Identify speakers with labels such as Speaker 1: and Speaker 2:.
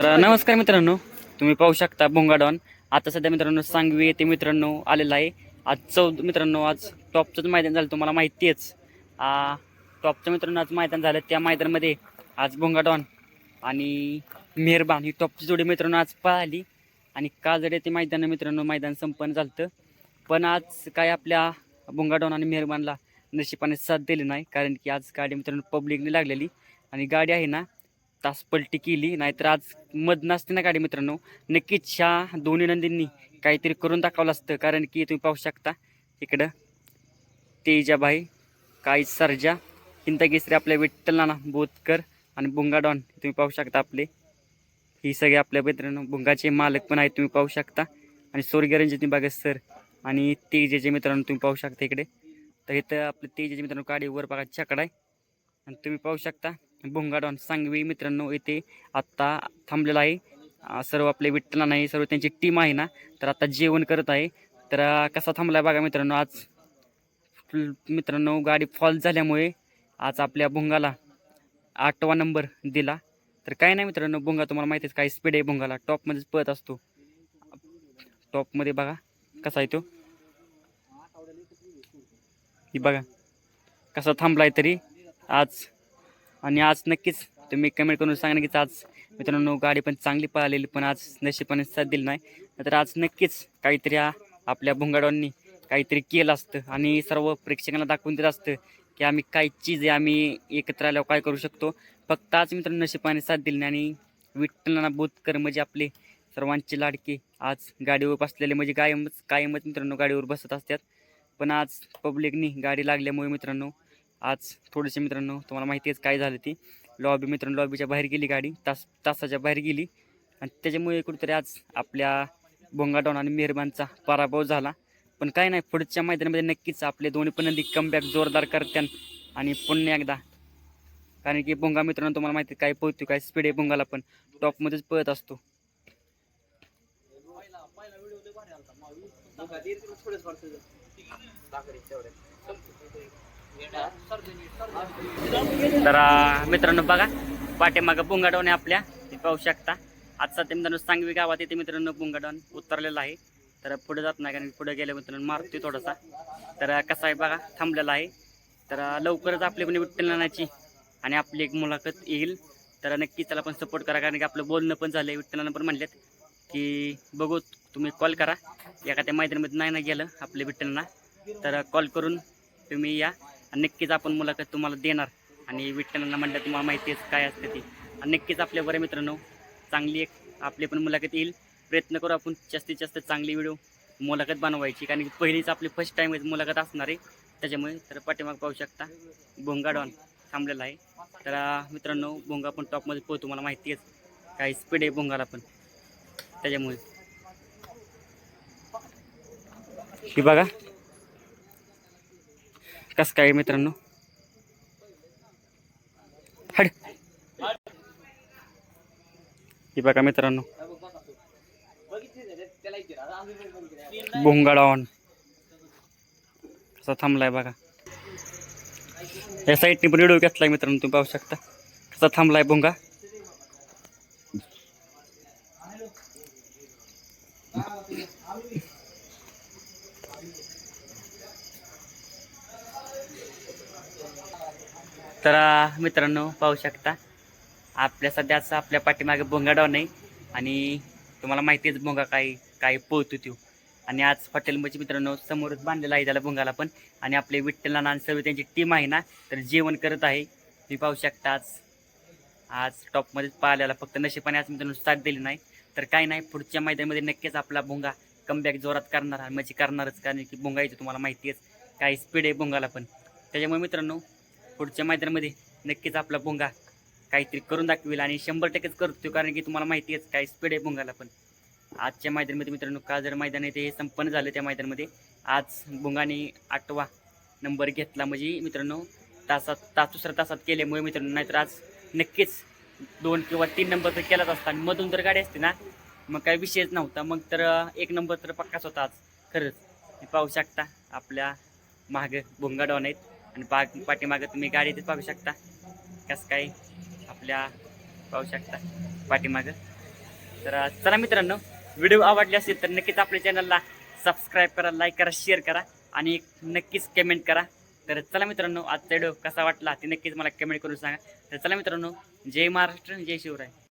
Speaker 1: तर नमस्कार मित्रांनो तुम्ही पाहू शकता भोंगाडॉन. आता सध्या मित्रांनो सांगवी येथे मित्रांनो आलेला आहे. आज चौद मित्रांनो आज टॉपचंच मैदान झालं तुम्हाला माहिती आहेच. आ, टॉपचं मित्रांनो आज मैदान झालं. त्या मैदानामध्ये आज भोंगाडॉन आणि मेहरबान ही टॉपची जोडी मित्रांनो आज पळाली आणि काजड येथे मैदान मित्रांनो मैदान संपन्न झालं पण आज काय आपल्या भोंगाडॉन आणि मेहरबानला नशिबाने साथ दिली नाही कारण की आज गाडी मित्रांनो पब्लिकने लागलेली. आणि गाडी आहे ना तास पलटी केली नाहीतर आज मध नसते ना गाडी मित्रांनो. नक्कीच ह्या दोन्ही नंदींनी काहीतरी करून दाखवलं असतं कारण की तुम्ही पाहू शकता इकडं तेजाबाई काही सर्जा हिंदकेसरी आपल्या विठ्ठल नाना बोतकर आणि बुंगाडॉन तुम्ही पाहू शकता आपले. ही सगळे आपल्या मित्रांनो बुंगाचे मालक पण आहेत तुम्ही पाहू शकता. आणि स्वर्गीय बागस सर आणि तेजेचे मित्रांनो तुम्ही पाहू शकता इकडे. तर इथं आपले तेजेचे मित्रांनो गाडी वर बघा छकडा आहे आणि तुम्ही पाहू शकता भोंगाडॉन सांगवी मित्रांनो येथे आत्ता थांबलेला आहे. सर्व आपले विठ्ठला नाही सर्व त्यांची टीम आहे ना. तर आत्ता जेवण करत आहे. तर कसा थांबला आहे बघा मित्रांनो. आज मित्रांनो गाडी फॉल झाल्यामुळे आज आपल्या भुंगाला आठवा नंबर दिला. तर काय नाही मित्रांनो भुंगा तुम्हाला माहितीच काय स्पीड आहे भुंगाला. टॉपमध्येच पळत असतो. टॉपमध्ये बघा कसा आहे तो. ही बघा कसा थांबलाय तरी आज आणि आज नक्कीच तुम्ही कमेंट करून सांगा की आज मित्रांनो गाडी पण चांगली पळालेली पण आज नशिबाने साथ दिली नाही. तर आज नक्कीच काहीतरी आपल्या भुंगाडवांनी काहीतरी केलं असतं आणि सर्व प्रेक्षकांना दाखवून दिलं असतं की आम्ही काय चीज आहे आम्ही एकत्र आल्यावर काय करू शकतो. फक्त आज मित्रांनो नशिबाने साथ दिली नाही आणि विठ्ठलांना बोधकर म्हणजे आपले सर्वांचे लाडके आज गाडीवर बसलेले म्हणजे कायमच कायमच मित्रांनो गाडीवर बसत असतात. पण आज पब्लिकनी गाडी लागल्यामुळे मित्रांनो आज थोडेसे मित्रांनो तुम्हाला माहिती आहे काय झालं ती. लॉबी मित्रांनो लॉबीच्या बाहेर गेली गाडी तास तासाच्या बाहेर गेली. आणि त्याच्यामुळे कुठेतरी आज आपल्या बोंगाडॉन आणि मेहरबानचा पराभव झाला. पण काय नाही पुढच्या मैदानामध्ये नक्कीच आपले दोन्ही पण नंदी कमबॅक जोरदार करत्यान आणि पुन्हा एकदा. कारण की बोंगा मित्रांनो तुम्हाला माहिती काय पळतो काय स्पीड आहे भोंगाला पण. टॉपमध्येच पळत असतो. तर मित्रांनो बघा पाठीमागं बुंगाडवण आहे आपल्या. ते पाहू शकता. आज सध्या मित्रांनो सांगवी गावात येते मित्रांनो बुंगाडवण उतरलेलं आहे. तर पुढे जात नाही कारण पुढे गेल्या मित्रांनो मारतोय थोडासा. तर कसा आहे बघा थांबलेला आहे. तर लवकरच आपली पण विठ्ठलनाची आणि आपली एक मुलाखत येईल. तर नक्की त्याला पण सपोर्ट करा कारण की आपलं बोलणं पण झालं आहे विठ्ठलानं पण म्हणलेत की बघू तुम्ही कॉल करा. एखाद्या मैदानामध्ये नाही ना गेलं आपल्या विठ्ठलांना तर कॉल करून तुम्ही या. आणि नक्कीच आपण मुलाखत तुम्हाला देणार. आणि विठ्ठलांना म्हणलं तुम्हाला माहिती आहे काय असते ती. आणि नक्कीच आपल्या बरं मित्रांनो चांगली एक आपली पण मुलाखत येईल. प्रयत्न करू आपण जास्तीत जास्त चांगली व्हिडिओ मुलाखत बनवायची. कारण की पहिलीच आपली फर्स्ट टाईम मुलाखत असणार आहे. त्याच्यामुळे तर पाठीमाग पाहू शकता भोंगा डॉन थांबलेला आहे. तर मित्रांनो भोंगा पण टॉपमध्ये पोहतो तुम्हाला माहिती आहे काही स्पीड आहे भोंगाला पण. त्याच्यामुळे. ही बघा. कसं काय मित्रांनो? हड बघा मित्रांनो. भोंगाडावण कसा थांबलाय बघा. या साईडने पण व्हिडिओ घेतलाय मित्रांनो तुम्ही पाहू शकता. कसा थांबलाय भोंगा? तर मित्रांनो पाहू शकता. आपल्या सध्याच आपल्या पाठीमागे भोंगाडाव नाही आणि तुम्हाला माहिती भोंगा काय काय पोहतो तो आणि आज हॉटेलमध्ये मित्रांनो समोरच बांधलेला आहे त्याला भोंगाला पण. आणि आपले विठ्ठला आणि सर्व त्यांची टीम आहे ना तर जेवण करत आहे. तुम्ही पाहू शकता आज आज टॉपमध्येच पाहिल्याला फक्त नशिबाने आज मित्रांनो साथ दिली नाही. तर काय नाही पुढच्या मैदानामध्ये नक्कीच आपला भोंगा कमबॅक जोरात करणार म्हणजे करणारच कारण की भोंगायचं तुम्हाला माहिती आहे. काही स्पीड आहे भोंगाला पण. त्याच्यामुळे मित्रांनो पुढच्या मैदानामध्ये नक्कीच आपला भोंगा काहीतरी करून दाखवेल आणि शंभर टक्केच करतो कारण की तुम्हाला माहिती आहे काय स्पीड आहे भोंगाला पण. आजच्या मैदानामध्ये मित्रांनो काजर मैदान आहे ते हे संपन्न झालं त्या मैदानामध्ये आज भोंगाने आठवा नंबर घेतला. म्हणजे मित्रांनो तासात तास दुसऱ्या तासात केल्यामुळे मित्रांनो नाहीतर आज नक्कीच दोन किंवा तीन नंबर तर केलाच असता. आणि मधून जर गाडी असते ना मग काही विषयच नव्हता. मग तर एक नंबर तर पक्काच होता आज. खरंच तुम्ही पाहू शकता आपल्या मागं भोंगाडॉन आहेत. आणि पा पाठीमागं तुम्ही गाडी ते पाहू शकता. कसं काय आपल्या पाहू शकता पाठीमागं. तर चला मित्रांनो व्हिडिओ आवडले असेल तर नक्कीच आपल्या चॅनलला सबस्क्राईब करा लाईक करा शेअर करा आणि नक्कीच कमेंट करा. तर चला मित्रांनो आजचा व्हिडिओ कसा वाटला ते नक्कीच मला कमेंट करून सांगा. तर चला मित्रांनो जय महाराष्ट्र जय शिवराय.